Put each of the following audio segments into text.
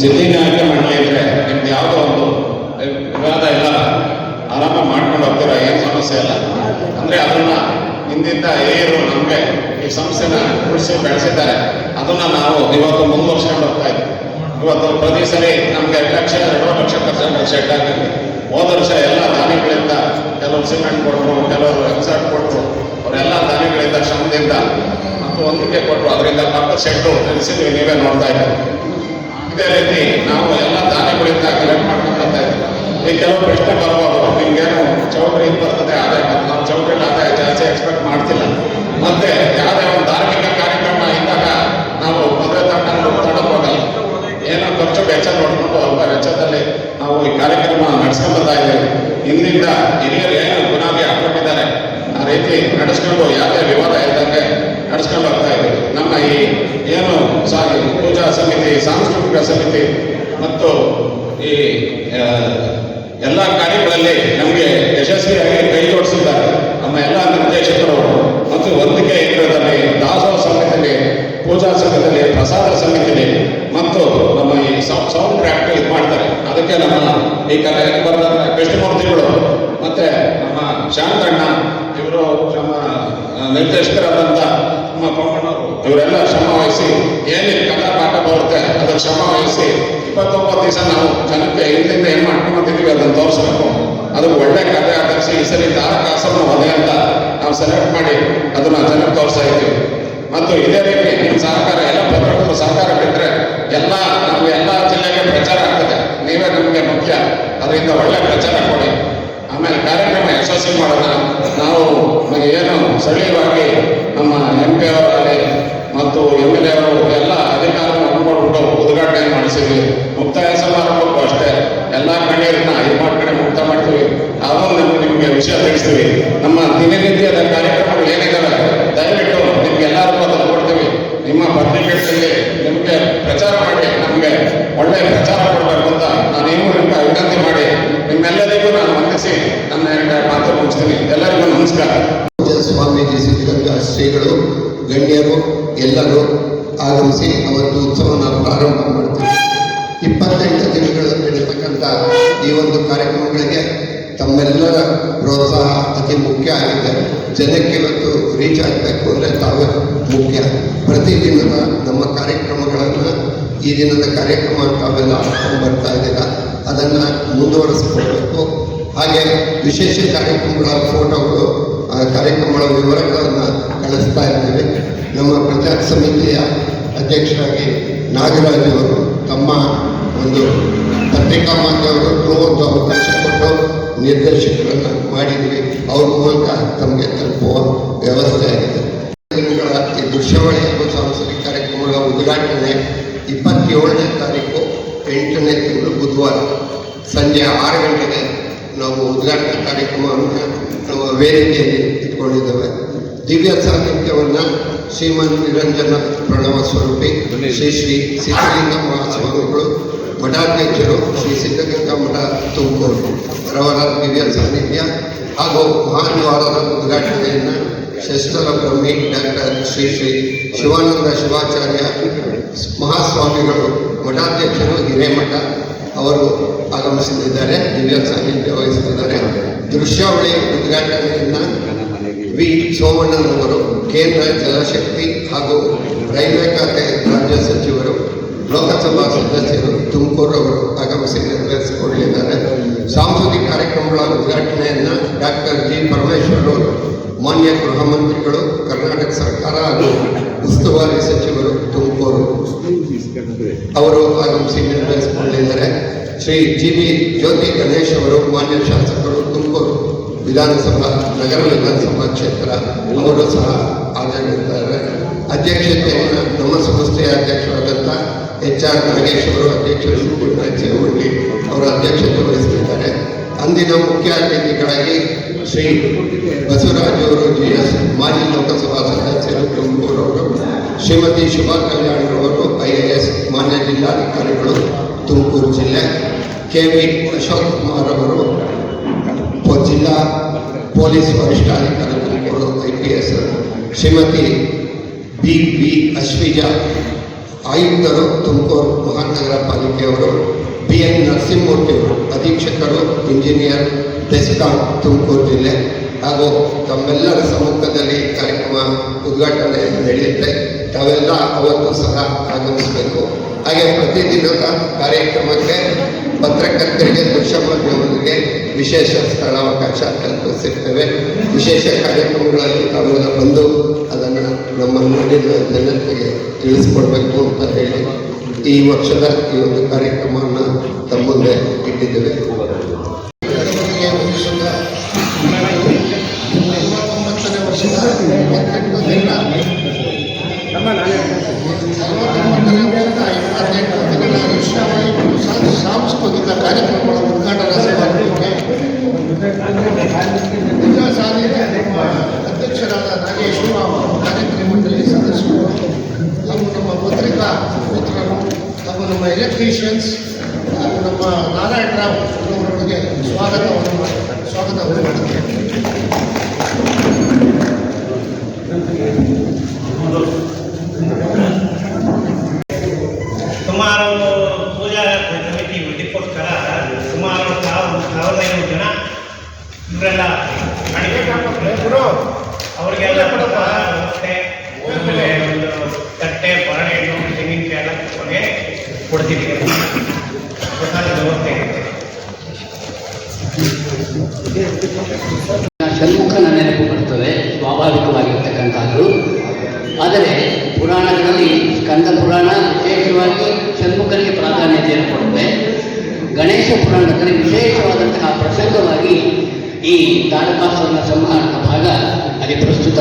ಜಿಲ್ಲೆನ ಆಯ್ಕೆ ಮಾಡ್ತಾ ಇದ್ರೆ ನಿಮ್ದು ಯಾವುದೋ ಒಂದು ವಿವಾದ ಇಲ್ಲ ಆರಾಮ ಮಾಡ್ಕೊಂಡು ಹೋಗ್ತೀರ? ಏನು ಸಮಸ್ಯೆ ಇಲ್ಲ? ಅಂದ್ರೆ ಅದನ್ನ ಹಿಂದಿಂದ ಏರು ನಮಗೆ ಈ ಸಮಸ್ಯೆನ ಉಳಿಸಿ ಬೆಳೆಸಿದ್ದಾರೆ. ಅದನ್ನ ನಾವು ಇವತ್ತು ಮುಂದುವರ್ಸ್ಕೊಂಡು ಹೋಗ್ತಾ ಇದ್ದೀವಿ ಇವತ್ತು ಪ್ರತಿ ಸರಿ ನಮ್ಗೆ ಲಕ್ಷ, ಎರಡು ಲಕ್ಷ ಪರ್ಸೆಂಟ್ ಶೆಡ್ ಆಗಿದೆ ಹೋದ ವರ್ಷ ಎಲ್ಲ ದಾನಿಗಳಿಂದ ಕೆಲವರು ಸಿಮೆಂಟ್ ಕೊಟ್ಟರು ಕೆಲವರು ಎಕ್ಸಾಟ್ ಕೊಟ್ಟರು ಅವರೆಲ್ಲ ದಾನಿಗಳಿಂದ ಶ್ರಮದಿಂದ ಮತ್ತು ಒಂದಕ್ಕೆ ಕೊಟ್ಟರು ಅದರಿಂದ ಪಕ್ಕ ಶೆಡ್ಡು ತಿಳಿಸಿದ್ವಿ ನೀವೇ ನೋಡ್ತಾ ಇದ್ದೀವಿ ಇದೇ ರೀತಿ ನಾವು ಎಲ್ಲ ದಾನಿಗಳಿಂದ ಕಲೆಕ್ಟ್ ಮಾಡ್ಕೊಂಡ್ಬರ್ತಾ ಇದ್ದೀವಿ ಈ ಕೆಲವು ಪ್ರಶ್ನೆ ಬರ್ಬೋದು ನಿಮ್ಗೇನು ಚೌಕರಿ ಬರ್ತದೆ ಆದಾಯ ನಾವು ಚೌಕರಿ ಆದಾಯ ಜಾಸ್ತಿ ಎಕ್ಸ್ಪೆಕ್ಟ್ ಮಾಡ್ತಿಲ್ಲ. ಮತ್ತೆ ಯಾವುದೇ ಒಂದು ಧಾರ್ಮಿಕ ಕಾರ್ಯಕ್ರಮ ಇದ್ದಾಗ ನಾವು ಮದುವೆ ತಂಡ ಹೋಗಲ್ಲ ಏನೋ ಖರ್ಚು ವೆಚ್ಚ ನೋಡ್ಕೊಂಡು ಅಲ್ಪ ವೆಚ್ಚದಲ್ಲಿ ನಾವು ಈ ಕಾರ್ಯಕ್ರಮ ನಡೆಸ್ಕೊಂಡು ಬರ್ತಾ ಇದ್ದೇವೆ. ಇಂದಿನಿಂದ ಹಿರಿಯರು ಏನು ಗುಣಾಗಿ ಹಾಕೊಂಡಿದ್ದಾರೆ ಆ ರೀತಿ ನಡೆಸ್ಕೊಂಡು ಯಾವುದೇ ವಿವಾದ ಇದ್ದಂಗೆ ನಡೆಸ್ಕೊಂಡು ಹೋಗ್ತಾ ಇದ್ದೀವಿ ನಮ್ಮ ಈ ಏನು ಸಾಗಿ ಪೂಜಾ ಸಮಿತಿ, ಸಾಂಸ್ಕೃತಿಕ ಸಮಿತಿ ಮತ್ತು ಈ ಎಲ್ಲ ಕಾರ್ಯಗಳಲ್ಲಿ ನಮಗೆ ಯಶಸ್ವಿಯಾಗಿ ಕೈ ಜೋಡಿಸಿದ್ದಾರೆ ನಮ್ಮ ಎಲ್ಲ ನಿರ್ದೇಶಕರು ಮತ್ತು ಒಂದಿಕೆ ಕೇಂದ್ರದಲ್ಲಿ ದಾಸೋಹ ಸಮಿತಿಯಲ್ಲಿ ಪೂಜಾ ಸಮಿತಿಯಲ್ಲಿ ಪ್ರಸಾದ ಸಮಿತಿಯಲ್ಲಿ ಮತ್ತು ನಮ್ಮ ಈ ಸೌಂಡ್ ಟ್ರ್ಯಾಕ್ ಇದು ಮಾಡ್ತಾರೆ ಅದಕ್ಕೆ ನಮ್ಮ ಈ ಕಲೆ ಬರೆದ ಕೃಷ್ಣಮೂರ್ತಿಗಳು ಮತ್ತೆ ನಮ್ಮ ಶಾಂತಣ್ಣ ಇವರು ನಮ್ಮ ಆ, ನಿರ್ದೇಶಕರಾದಂಥ ನಮ್ಮ ಕೊಂಕಣ್ಣವರು ಇವರೆಲ್ಲ ಶ್ರಮ ವಹಿಸಿ ಏನೇನು ಕನ್ನಡ ಅದಕ್ಕೆ ಶ್ರಮ ವಹಿಸಿ. ಇಪ್ಪತ್ತೊಂಬತ್ತು ದಿವಸ ನಾವು ಜನಕ್ಕೆ ಹಿಂದಿಂದ ಏನು ಮಾಡ್ಕೊಂಡ್ಬಂದಿದ್ದೀವಿ ಅದನ್ನು ತೋರಿಸ್ಬೇಕು. ಅದು ಒಳ್ಳೆ ಕಥೆ ಆಧರಿಸಿ ಈ ಸರಿ ತಾರಕಾಸನ ಅದೇ ಅಂತ ನಾವು ಸೆಲೆಕ್ಟ್ ಮಾಡಿ ಅದನ್ನ ಜನಕ್ಕೆ ತೋರಿಸ್ತಾ ಇದ್ದೀವಿ. ಮತ್ತು ಇದೇ ರೀತಿ ನಿಮ್ಮ ಸಹಕಾರ, ಎಲ್ಲ ಪತ್ರಕರ್ತರ ಸಹಕಾರ ಬಿಟ್ಟರೆ ಎಲ್ಲ, ನಾವು ಎಲ್ಲ ಜಿಲ್ಲೆಗೆ ಪ್ರಚಾರ ಆಗ್ತದೆ. ನೀವೇ ನಮಗೆ ಮುಖ್ಯ. ಅದರಿಂದ ಒಳ್ಳೆ ಪ್ರಚಾರ ಕೊಡಿ. ಆಮೇಲೆ ಕಾರ್ಯಕ್ರಮ ಯಶಸ್ವಿ ಮಾಡೋಣ. ನಾವು ಏನು ಸರಳವಾಗಿ ನಮ್ಮ ಎಂ ಪಿ ಅವರಾಗಲಿ ಮತ್ತು ಎಂ ಎಲ್ ಎ ಅವರು ಎಲ್ಲ ಅನ್ಕೊಂಡ್ಬಿಟ್ಟು ಉದ್ಘಾಟನೆ ಮಾಡಿಸಿದ್ವಿ. ಮುಕ್ತಾಯ ಸಮಾರಂಭಕ್ಕೂ ಅಷ್ಟೇ. ಎಲ್ಲ ಇದು ಮಾಡ್ಕೊಂಡು ಮುಕ್ತ ಮಾಡ್ತೀವಿ. ನಾವು ನಮ್ಗೆ ವಿಷಯ ತಿಳಿಸ್ತೀವಿ. ನಮ್ಮ ದಿನನಿತ್ಯದ ಕಾರ್ಯಕ್ರಮಗಳು ಏನಿದ್ದಾವೆ ದಯವಿಟ್ಟು ನಿಮ್ಗೆ ಎಲ್ಲರಿಗೂ ಅದನ್ನು ಕೊಡ್ತೀವಿ. ನಿಮ್ಮ ಪತ್ರಿಕೆಗಳಲ್ಲಿ ನಿಮಗೆ ಪ್ರಚಾರ ಮಾಡಿ ನಮಗೆ ಒಳ್ಳೆಯ ಪ್ರಚಾರ ಕೊಡಬೇಕು ಅಂತ ನಾನು ನೀವು ನಿಮ್ಗೆ ವಿನಂತಿ ಮಾಡಿ ನಿಮ್ಮೆಲ್ಲರಿಗೂ ನಾನು ವಂದಿಸಿ ನನ್ನ ಮಾತು ಮುಗಿಸ್ತೀನಿ. ಎಲ್ಲರಿಗೂ ನಮಸ್ಕಾರ. ಸ್ವಾಮೀಜಿ, ಸಿದ್ಧಗಂಗಾ ಶ್ರೀಗಳು, ಗಣ್ಯರು, ಎಲ್ಲರೂ ಆಗಮಿಸಿ ಅವತ್ತು ನಾವು ಪ್ರಾರಂಭ ಮಾಡ್ತೀವಿ. ಇಪ್ಪತ್ತೈದು ದಿನಗಳು ನಡೀತಕ್ಕಂಥ ಈ ಒಂದು ಕಾರ್ಯಕ್ರಮಗಳಿಗೆ ತಮ್ಮೆಲ್ಲರ ಪ್ರೋತ್ಸಾಹ ಅತಿ ಮುಖ್ಯ ಆಗಿದೆ. ಜನಕ್ಕೆ ಇವತ್ತು ರೀಚ್ ಆಗಬೇಕು ಅಂದರೆ ತಾವೇ ಮುಖ್ಯ. ಪ್ರತಿದಿನದ ನಮ್ಮ ಕಾರ್ಯಕ್ರಮಗಳನ್ನು ಈ ದಿನದ ಕಾರ್ಯಕ್ರಮ ತಾವೆಲ್ಲ ಹಾಕೊಂಡು ಬರ್ತಾ ಇದ್ದೀರ? ಅದನ್ನು ಮುಂದುವರಿಸ್ಕೊಳ್ಬೇಕು. ಹಾಗೆ ವಿಶೇಷ ಕಾರ್ಯಕ್ರಮಗಳ ಫೋಟೋಗಳು ಕಾರ್ಯಕ್ರಮಗಳ ವಿವರಗಳನ್ನು ಕಳಿಸ್ತಾ ಇದ್ದೇವೆ. ನಮ್ಮ ಪ್ರಚಾರ ಸಮಿತಿಯ ಅಧ್ಯಕ್ಷರಾಗಿ ನಾಗರಾಜ್ ಅವರು ತಮ್ಮ ಒಂದು ಪತ್ರಿಕಾ ಮಾಧ್ಯಮಗಳು ಒಂದು ಅವಕಾಶ ಕೊಟ್ಟು ನಿರ್ದೇಶಕರನ್ನು ಮಾಡಿದ್ವಿ. ಅವ್ರ ಮೂಲಕ ತಮಗೆ ತಲುಪುವ ವ್ಯವಸ್ಥೆ ಆಗಿದೆ. ದಿನಗಳ ಈ ದೃಶ್ಯಾವಳಿ ಹಾಗೂ ಸಾಂಸ್ಕೃತಿಕ ಕಾರ್ಯಕ್ರಮಗಳ ಉದ್ಘಾಟನೆ ಇಪ್ಪತ್ತೇಳನೇ ತಾರೀಕು ಎಂಟನೇ ತಿಂಗಳು ಬುಧವಾರ. ಸಂಜೆ ಆರು ಗಂಟೆಗೆ ನಾವು ಉದ್ಘಾಟನಾ ಕಾರ್ಯಕ್ರಮವನ್ನು ನಮ್ಮ ವೇದಿಕೆಯಲ್ಲಿ ಇಟ್ಕೊಂಡಿದ್ದೇವೆ. ದಿವ್ಯ ಸಾನ್ನಿಧ್ಯವನ್ನು ಶ್ರೀಮನ್ ನಿರಂಜನ ಪ್ರಣವ ಸ್ವರೂಪಿ ಶ್ರೀ ಶ್ರೀ ಸಿದ್ಧಲಿಂಗ ಮಹಾಸ್ವಾಮಿಗಳು ಮಠಾಧ್ಯಕ್ಷರು ಶ್ರೀ ಸಿದ್ಧಗಂಗಾ ಮಠ ತುಮಕೂರು. ರವರ ದಿವ್ಯ ಸಾನ್ನಿಧ್ಯ ಹಾಗೂ ಮಹಾನ್ವಾರದ ಉದ್ಘಾಟನೆಯನ್ನು ಶಸ್ತ್ರ ಬ್ರಹ್ಮಿ ಡಾಕ್ಟರ್ ಶ್ರೀ ಶ್ರೀ ಶಿವಾನಂದ ಶಿವಾಚಾರ್ಯ ಮಹಾಸ್ವಾಮಿಗಳು ಮಠಾಧ್ಯಕ್ಷರು ಹಿರೇಮಠ ಅವರು ಆಗಮಿಸಲಿದ್ದಾರೆ ದಿವ್ಯ ಸಾನ್ನಿಧ್ಯ ವಹಿಸಲಿದ್ದಾರೆ ದೃಶ್ಯಾವಳಿ ಉದ್ಘಾಟನೆಯನ್ನು ವಿ. ಸೋಮಣ್ಣನವರು, ಕೇಂದ್ರ ಜಲಶಕ್ತಿ ಹಾಗೂ ರೈಲ್ವೆ ಖಾತೆ ರಾಜ್ಯ ಸಚಿವರು, ಲೋಕಸಭಾ ಸದಸ್ಯರು ತುಮಕೂರವರು ಆಗಮಿಸಿ ನೆರವೇರಿಸಿಕೊಳ್ಳಲಿದ್ದಾರೆ ಸಾಂಸ್ಕೃತಿಕ ಕಾರ್ಯಕ್ರಮಗಳ ಉದ್ಘಾಟನೆಯನ್ನು ಡಾಕ್ಟರ್ ಜಿ. ಪರಮೇಶ್ವರ್ ಅವರು, ಮಾನ್ಯ ಗೃಹ ಮಂತ್ರಿಗಳು, ಕರ್ನಾಟಕ ಸರ್ಕಾರ ಹಾಗೂ ಉಸ್ತುವಾರಿ ಸಚಿವರು ತುಮಕೂರು ಅವರು ಆಗಮಿಸಿ ನೆರವೇರಿಸಿಕೊಳ್ಳಲಿದ್ದಾರೆ ಶ್ರೀ ಜಿ. ಬಿ ಜ್ಯೋತಿ ಗಣೇಶ್ ಅವರು, ಮಾನ್ಯ ಶಾಸಕರು ವಿಧಾನಸಭಾ ನಗರ ವಿಧಾನಸಭಾ ಕ್ಷೇತ್ರ, ಅವರು ಸಹ ಹಾಜರಿದ್ದಾರೆ ಅಧ್ಯಕ್ಷತೆಯನ್ನು ನಮ್ಮ ಸಂಸ್ಥೆಯ ಅಧ್ಯಕ್ಷರಾದಂಥ ಎಚ್ ಆರ್ ನಾಗೇಶ್ ಅವರು ಅಧ್ಯಕ್ಷರು ಸೇವಳ್ಳಿ ಅವರ ಅಧ್ಯಕ್ಷತೆ ವಹಿಸಿದ್ದಾರೆ ಅಂದಿನ ಮುಖ್ಯ ಅತಿಥಿಗಳಾಗಿ ಶ್ರೀ ಬಸವರಾಜ್ ಅವರು ಜಿ ಎಸ್ ಮಾಜಿ ಲೋಕಸಭಾ ಸದಸ್ಯರು ತುಮಕೂರು ಅವರು, ಶ್ರೀಮತಿ ಶುಭಾ ಕಲ್ಯಾಣ್ರವರು ಐ ಎ ಎಸ್ ಮಾನ್ಯ ಜಿಲ್ಲಾಧಿಕಾರಿಗಳು, ತುಮಕೂರು ಜಿಲ್ಲೆ ಕೆ ವಿ ಅಶೋಕ್ ಕುಮಾರ್ ಅವರು ಜಿಲ್ಲಾ ಪೊಲೀಸ್ ವರಿಷ್ಠಾಧಿಕಾರಿಗಳು I P S Shrimati B V Ashwija, ಆಯುಕ್ತರು ತುಮಕೂರು ಮಹಾನಗರ ಪಾಲಿಕೆಯವರು ಬಿ ಎನ್ ನರಸಿಂಹಮೂರ್ತಿಯವರು ಅಧೀಕ್ಷಕರು, ಇಂಜಿನಿಯರ್ ಬೆಸ್ಕಾಂ ತುಮಕೂರು ಜಿಲ್ಲೆ ಹಾಗೂ ತಮ್ಮೆಲ್ಲರ ಸಮ್ಮುಖದಲ್ಲಿ ಕಾರ್ಯಕ್ರಮ ಉದ್ಘಾಟನೆ ನಡೆಯುತ್ತೆ. ತಾವೆಲ್ಲ ಅವತ್ತು ಸಹ ಆಗಮಿಸಬೇಕು. ಹಾಗೆ ಪ್ರತಿದಿನದ ಕಾರ್ಯಕ್ರಮಕ್ಕೆ ಪತ್ರಕರ್ತರಿಗೆ, ದೃಶ್ಯಮಾಧ್ಯಮಗಳಿಗೆ ವಿಶೇಷ ಸ್ಥಳಾವಕಾಶ ಕಲ್ಪಿಸಿರ್ತೇವೆ ವಿಶೇಷ ಕಾರ್ಯಕ್ರಮಗಳಲ್ಲಿ ತಾವೆಲ್ಲ ಬಂದು ಅದನ್ನು ನಮ್ಮ ನಾಡಿನ ಜನತೆಗೆ ತಿಳಿಸ್ಕೊಡ್ಬೇಕು ಅಂತ ಹೇಳಿ ಈ ವರ್ಷದ ಈ ಒಂದು ಕಾರ್ಯಕ್ರಮವನ್ನು ತಮ್ಮ ಮುಂದೆ ಇಟ್ಟಿದ್ದೇವೆ. ನಾಗೇಶ್ ರಾವ್ ಕಾರ್ಯಕ್ರಮ ಮಂಡಳಿ ಸದಸ್ಯರು ಹಾಗೂ ನಮ್ಮ ಪತ್ರಿಕಾ ಮಿತ್ರರು ಹಾಗೂ ನಮ್ಮ ಎಲೆಕ್ಟ್ರಿಷಿಯನ್ಸ್ ಹಾಗೂ ನಮ್ಮ ನಾರಾಯಣರಾವ್ ಅವರೊಳಗೆ ಸ್ವಾಗತವನ್ನು ಸ್ವಾಗತವನ್ನು ಮಾಡ್ತಾರೆ ಸುಮಾರು ಪೂಜಾ ಸಮಿತಿ ಇದಕ್ಕೋಸ್ಕರ ಸುಮಾರು ಸಾವಿರದ ಐನೂರು ಜನ ಇವರೆಲ್ಲ ಮಾಡಿದ್ರು ಅವರಿಗೆಲ್ಲ ಕೂಡ ವ್ಯವಸ್ಥೆ ಆಮೇಲೆ ಒಂದು ತಟ್ಟೆ ಬಾಳೆಹಣ್ಣು ತೆಂಗಿನಕಾಯಿ ಎಲ್ಲ ಕೊನೆ ಕೊಡ್ತೀವಿ ಪ್ರಸಾದ ವ್ಯವಸ್ಥೆ ಇರುತ್ತೆ ಷಣ್ಮುಖನ ನೆನಪು ಬರ್ತದೆ ಸ್ವಾಭಾವಿಕವಾಗಿರ್ತಕ್ಕಂಥದ್ದು. ಆದರೆ ಪುರಾಣಗಳಲ್ಲಿ ಸ್ಕಂದ ಪುರಾಣ ವಿಶೇಷವಾಗಿ ಷಣ್ಮುಖನಿಗೆ ಪ್ರಾಧಾನ್ಯತೆಯನ್ನು ಕೊಡುತ್ತೆ. ಗಣೇಶ ಪುರಾಣದಲ್ಲಿ ವಿಶೇಷವಾದಂತಹ ಪ್ರಸಂಗವಾಗಿ ಈ ತಾರಕಾಸುರನ ಸಂಹಾರದ ಭಾಗ ಅಲ್ಲಿ ಪ್ರಸ್ತುತ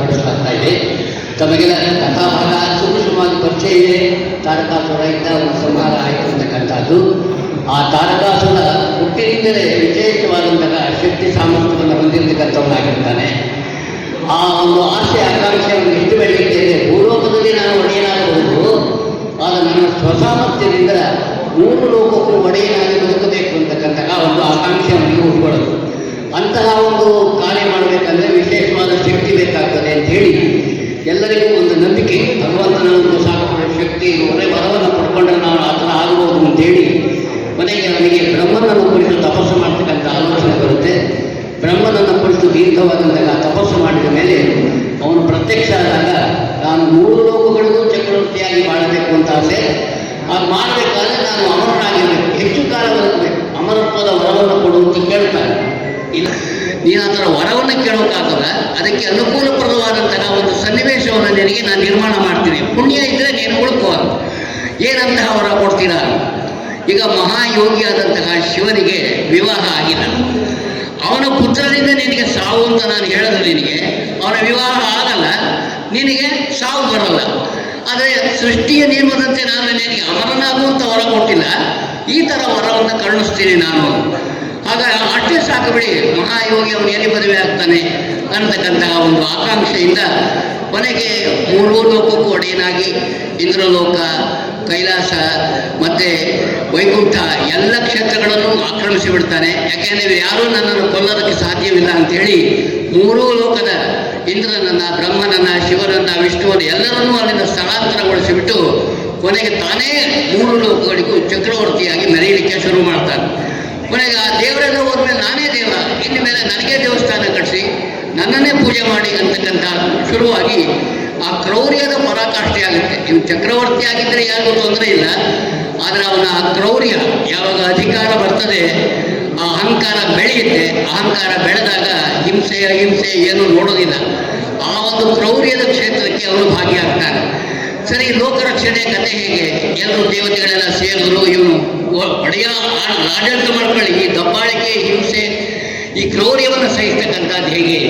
ಪಡಿಸಲಾಗ್ತಾ ಇದೆ. ತಮಗೆಲ್ಲ ಕಥಾಭಾಗ ಸೂಕ್ಷ್ಮವಾಗಿ ಪರಿಚಯ ಇದೆ. ತಾರಕಾಸುರ ಇದ್ದ ಒಂದು ಸಂಹಾರ ಆಯಿತು ಅಂತಕ್ಕಂಥದ್ದು. ಆ ತಾರಕಾಸುರ ಹುಟ್ಟಿನಿಂದಲೇ ವಿಶೇಷವಾದಂತಹ ಶಕ್ತಿ ಸಾಮರ್ಥ್ಯವನ್ನು ಹೊಂದಿರತಕ್ಕಂಥವನಾಗಿರ್ತಾನೆ. ಆ ಒಂದು ಆಸೆ ಆಕಾಂಕ್ಷೆಯನ್ನು ಇಟ್ಟು ಬೆಳೆಯುತ್ತೇನೆ ಭೂಲೋಕದಲ್ಲಿ ನಾನು ಒಡೆಯನಾಗಬಹುದು. ಆಗ ನನ್ನ ಸ್ವಸಾಮರ್ಥ್ಯದಿಂದ ಮೂರು ಲೋಕಕ್ಕೂ ಒಡೆಯನಾಗಿ ಬದುಕಬೇಕು ಅಂತಕ್ಕಂತಹ ಒಂದು ಆಕಾಂಕ್ಷೆ ಅವನಿಗೆ ಉಟ್ಕೊಳ್ಳೋದು. ಅಂತಹ ಒಂದು ಕಾರ್ಯ ಮಾಡಬೇಕಂದ್ರೆ ವಿಶೇಷವಾದ ಶಕ್ತಿ ಬೇಕಾಗ್ತದೆ ಅಂತ ಹೇಳಿ ಎಲ್ಲರಿಗೂ ಒಂದು ನಂಬಿಕೆ. ಭಗವಂತನ ಒಂದು ಸಾಕು ಶಕ್ತಿ, ಒಳ್ಳೆ ವರವನ್ನು ಪಡ್ಕೊಂಡ್ರೆ ನಾವು ಆ ಥರ ಆಗ್ಬೋದು ಅಂತೇಳಿ ಕೊನೆಗೆ ಅವನಿಗೆ ಬ್ರಹ್ಮನನ್ನು ಕುರಿತು ತಪಸ್ಸು ಮಾಡ್ತಕ್ಕಂಥ ಆಲೋಚನೆ ಬರುತ್ತೆ. ಬ್ರಹ್ಮನನ್ನು ಕುರಿತು ದೀರ್ಘವಾದಂತಹ ತಪಸ್ಸು ಮಾಡಿದ ಮೇಲೆ ಅವನು ಪ್ರತ್ಯಕ್ಷ ಆದಾಗ, ನಾನು ಮೂರು ಲೋಕಗಳಿಗೂ ಚಕ್ರವರ್ತಿಯಾಗಿ ಮಾಡಬೇಕು ಅಂತ ಆಸೆ. ಅದು ಮಾಡಬೇಕಾದ್ರೆ ನಾನು ಅಮರನಾಗಿರಬೇಕು. ಹೆಚ್ಚು ಕಾಲ ಬದುಕಬೇಕು. ಅಮರತ್ವದ ವರವನ್ನು ಕೊಡು ಅಂತ ಕೇಳ್ತಾನೆ. ಇಲ್ಲ, ನೀನು ಆ ವರವನ್ನು ಕೇಳೋಕ್ಕಾಗಲ್ಲ. ಅದಕ್ಕೆ ಅನುಕೂಲಪ್ರದವಾದಂತಹ ಒಂದು ಸನ್ನಿವೇಶವನ್ನು ನಿನಗೆ ನಾನು ನಿರ್ಮಾಣ ಮಾಡ್ತೀನಿ. ಪುಣ್ಯ ಇದ್ದರೆ ನೀನು ಉಳ್ಕೋ. ಏನಂತಹ ವರ ಕೊಡ್ತೀರಾ? ಈಗ ಮಹಾಯೋಗಿಯಾದಂತಹ ಶಿವನಿಗೆ ವಿವಾಹ ಆಗಿಲ್ಲ. ಅವನ ಪುತ್ರರಿಂದ ನಿನಗೆ ಸಾವು ಅಂತ ನಾನು ಹೇಳಿದ್ರೆ ನಿನಗೆ, ಅವನ ವಿವಾಹ ಆಗಲ್ಲ, ನಿನಗೆ ಸಾವು ಬರಲ್ಲ. ಆದರೆ ಸೃಷ್ಟಿಯ ನಿಯಮದಂತೆ ನಾನು ನಿನಗೆ ಅಮರನಾಗುವಂತ ವರ ಕೊಟ್ಟಿಲ್ಲ. ಈ ಥರ ವರವನ್ನು ಕರುಣಿಸ್ತೀನಿ ನಾನು. ಆಗ ಅಷ್ಟೇ ಸಾಕು ಬಿಡಿ, ಮಹಾಯೋಗಿ ಅವನು ಎಲ್ಲಿ ಮದುವೆ ಆಗ್ತಾನೆ ಅನ್ನತಕ್ಕಂತಹ ಒಂದು ಆಕಾಂಕ್ಷೆಯಿಂದ ಕೊನೆಗೆ ಮೂರು ಲೋಕಕ್ಕೂ ಒಡೆಯನಾಗಿ ಇಂದ್ರಲೋಕ ಕೈಲಾಸ, ಮತ್ತೆ ವೈಕುಂಠ ಎಲ್ಲ ಕ್ಷೇತ್ರಗಳನ್ನು ಆಕ್ರಮಿಸಿ ಬಿಡ್ತಾನೆ ಯಾಕೆಂದರೆ ಯಾರೂ ನನ್ನನ್ನು ಕೊಲ್ಲೋದಕ್ಕೆ ಸಾಧ್ಯವಿಲ್ಲ ಅಂತ ಹೇಳಿ ಮೂರೂ ಲೋಕದ ಇಂದ್ರನನ್ನ, ಬ್ರಹ್ಮನನ್ನ, ಶಿವನನ್ನ, ವಿಷ್ಣುವನ್ನು ಎಲ್ಲರನ್ನೂ ಅಲ್ಲಿಂದ ಸ್ಥಳಾಂತರಗೊಳಿಸಿಬಿಟ್ಟು ಕೊನೆಗೆ ತಾನೇ ಮೂರು ಲೋಕಗಳಿಗೂ ಚಕ್ರವರ್ತಿಯಾಗಿ ಮೆರೆಯಲಿಕ್ಕೆ ಶುರು ಮಾಡ್ತಾನೆ. ಕೊನೆಗೆ ಆ ದೇವರೆಲ್ಲ ಹೋದ್ಮೇಲೆ ನಾನೇ ದೇವ. ಇನ್ನು ಮೇಲೆ ನನಗೆ ದೇವಸ್ಥಾನ ಕಟ್ಟಿಸಿ ನನ್ನನ್ನೇ ಪೂಜೆ ಮಾಡಿ ಅಂತಕ್ಕಂಥ ಶುರುವಾಗಿ ಆ ಕ್ರೌರ್ಯದ ಪರಾಕಾಷ್ಠೆ ಆಗುತ್ತೆ ಇನ್ನು ಚಕ್ರವರ್ತಿ ಆಗಿದ್ದರೆ ಯಾರಿಗೂ ತೊಂದರೆ ಇಲ್ಲ. ಆದರೆ ಅವನ ಕ್ರೌರ್ಯ ಯಾವಾಗ ಅಧಿಕಾರ ಬರ್ತದೆ, ಆ ಅಹಂಕಾರ ಬೆಳೆಯುತ್ತೆ, ಅಹಂಕಾರ ಬೆಳೆದಾಗ ಹಿಂಸೆ, ಅಹಿಂಸೆ ಏನು ನೋಡೋದಿಲ್ಲ. ಆ ಒಂದು ಕ್ರೌರ್ಯದ ಕ್ಷೇತ್ರಕ್ಕೆ ಅವನು ಭಾಗಿಯಾಗ್ತಾನೆ. ಸರಿ, ಲೋಕರಕ್ಷಣೆ ಕತೆ ಹೇಗೆ? ಎಲ್ಲರೂ ದೇವತೆಗಳೆಲ್ಲ ಸೇರಿದ್ರು, ಇವನು ಒಡೆಯ ಆಡಳಿತ ಮಾಡ್ಕೊಳ್ಳಿ ಈ ದಬ್ಬಾಳಿಕೆ, ಹಿಂಸೆ ಈ ಕ್ರೌರ್ಯವನ್ನು ಸಹಿಸ್ತಕ್ಕಂಥದ್ದು ಹೇಗೆ?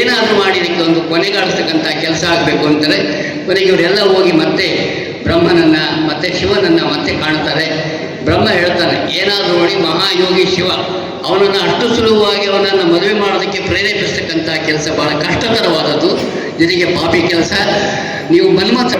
ಏನಾದರೂ ಮಾಡಿ ಒಂದು ಕೊನೆಗಾಡಿಸ್ತಕ್ಕಂಥ ಕೆಲಸ ಆಗಬೇಕು ಅಂತಾರೆ ಕೊನೆಗೆ ಇವರೆಲ್ಲ ಹೋಗಿ ಮತ್ತೆ ಬ್ರಹ್ಮನನ್ನು, ಮತ್ತೆ ಶಿವನನ್ನು ಮತ್ತೆ ಕಾಣ್ತಾರೆ. ಬ್ರಹ್ಮ ಹೇಳ್ತಾನೆ, ಏನಾದರೂ ನೋಡಿ ಮಹಾಯೋಗಿ ಶಿವ, ಅವನನ್ನು ಅಷ್ಟು ಸುಲಭವಾಗಿ ಅವನನ್ನು ಮದುವೆ ಮಾಡೋದಕ್ಕೆ ಪ್ರೇರೇಪಿಸ್ತಕ್ಕಂಥ ಕೆಲಸ ಬಹಳ ಕಷ್ಟಕರವಾದದ್ದು. ನಿನಗೆ ಪಾಪಿ ಕೆಲಸ, ನೀವು ಮನ್ಮಥ